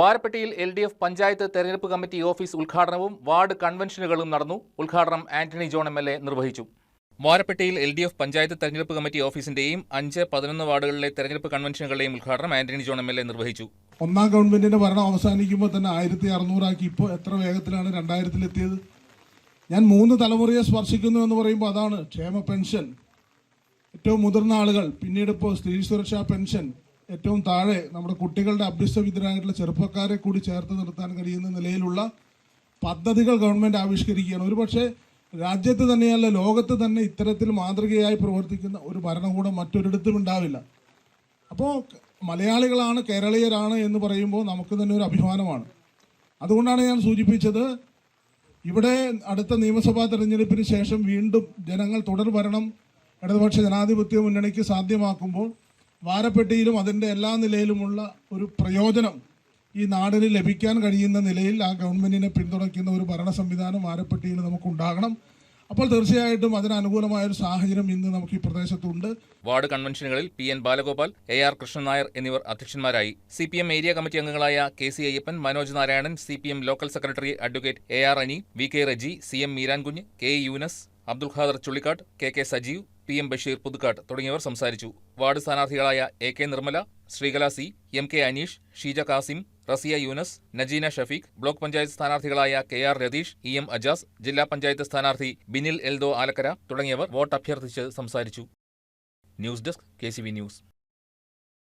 വാരപ്പെട്ടിയിൽ L D F panchayat തെരഞ്ഞെടുപ്പ് committee office ഉദ്ഘാടനവും ward കൺവെൻഷനുകളും നടന്നു. ഉദ്ഘാടനം Antony John M L A നിർവഹിച്ചു. വാരപ്പെട്ടിയിൽ എൽ ഡി എഫ് പഞ്ചായത്ത് തെരഞ്ഞെടുപ്പ് കമ്മിറ്റി ഓഫീസിന്റെയും അഞ്ച് പതിനൊന്ന് വാർഡുകളിലെ തെരഞ്ഞെടുപ്പ് കൺവെൻഷനുകളുടെയും ഉദ്ഘാടനം Antony John M L A നിർവഹിച്ചു. ഒന്നാം ഗവൺമെന്റിന്റെ ഭരണം അവസാനിക്കുമ്പോൾ തന്നെ ആയിരത്തി അറുന്നൂറാക്കി ഇപ്പോൾ എത്ര വേഗത്തിലാണ് രണ്ടായിരത്തിലെത്തിയത്? ഞാൻ മൂന്ന് തലമുറയെ സ്പർശിക്കുന്നു എന്ന് പറയുമ്പോൾ അതാണ് ക്ഷേമ പെൻഷൻ. ഏറ്റവും മുതിർന്ന ആളുകൾ പിന്നീട് ഇപ്പോൾ സ്ത്രീ സുരക്ഷാ പെൻഷൻ ഏറ്റവും താഴെ നമ്മുടെ കുട്ടികളുടെ അഭ്യസ്തവിദ്യരായിട്ടുള്ള ചെറുപ്പക്കാരെ കൂടി ചേർത്ത് നിർത്താൻ കഴിയുന്ന നിലയിലുള്ള പദ്ധതികൾ ഗവൺമെന്റ് ആവിഷ്കരിക്കുകയാണ്. ഒരുപക്ഷെ രാജ്യത്ത് തന്നെയല്ല ലോകത്ത് തന്നെ ഇത്തരത്തിൽ മാതൃകയായി പ്രവർത്തിക്കുന്ന ഒരു ഭരണകൂടം മറ്റൊരിടത്തും ഉണ്ടാവില്ല. അപ്പോൾ മലയാളികളാണ് കേരളീയരാണ് എന്ന് പറയുമ്പോൾ നമുക്ക് തന്നെ ഒരു അഭിമാനമാണ്. അതുകൊണ്ടാണ് ഞാൻ സൂചിപ്പിച്ചത് ഇവിടെ അടുത്ത നിയമസഭാ തെരഞ്ഞെടുപ്പിന് ശേഷം വീണ്ടും ജനങ്ങൾ തുടർ ഭരണം ഇടതുപക്ഷ ജനാധിപത്യ മുന്നണിക്ക് സാധ്യമാക്കുമ്പോൾ വാരപ്പെട്ടിയിലും അതിന്റെ എല്ലാ നിലയിലുമുള്ള ഒരു പ്രയോജനം ഈ നാടിന് ലഭിക്കാൻ കഴിയുന്ന നിലയിൽ ആ ഗവൺമെന്റിനെ പിന്തുണയ്ക്കുന്ന ഒരു ഭരണ സംവിധാനം വാരപ്പെട്ടിയിൽ നമുക്കുണ്ടാകണം അപ്പോൾ തീർച്ചയായിട്ടും അതിനനുകൂലമായ ഒരു സാഹചര്യം ഇന്ന് നമുക്ക് ഈ പ്രദേശത്തുണ്ട്. Ward കൺവെൻഷനുകളിൽ P N Balagopal A R Krishnan Nair എന്നിവർ അധ്യക്ഷന്മാരായി. C P M area committee അംഗങ്ങളായ K C Ayyappan Manoj Narayanan C P M local secretary advocate A R Ani V K Reji C M Meerankunju K Yunus Abdul Khader Chullikkattu K K Sajeev P M Basheer Puthukkattu തുടങ്ങിയവർ സംസാരിച്ചു. Ward സ്ഥാനാർത്ഥികളായ A K Nirmala Sreekala C M K Aneesh Sheeja Kasim Rasiya Yunus Najeena Shafeeq block panchayat സ്ഥാനാർത്ഥികളായ K R Ratheesh E M Ajas ജില്ലാ പഞ്ചായത്ത് സ്ഥാനാർത്ഥി ബിനിൽ എൽദോ ആലക്കര തുടങ്ങിയവർ vote അഭ്യർത്ഥിച്ച് സംസാരിച്ചു. News desk K news.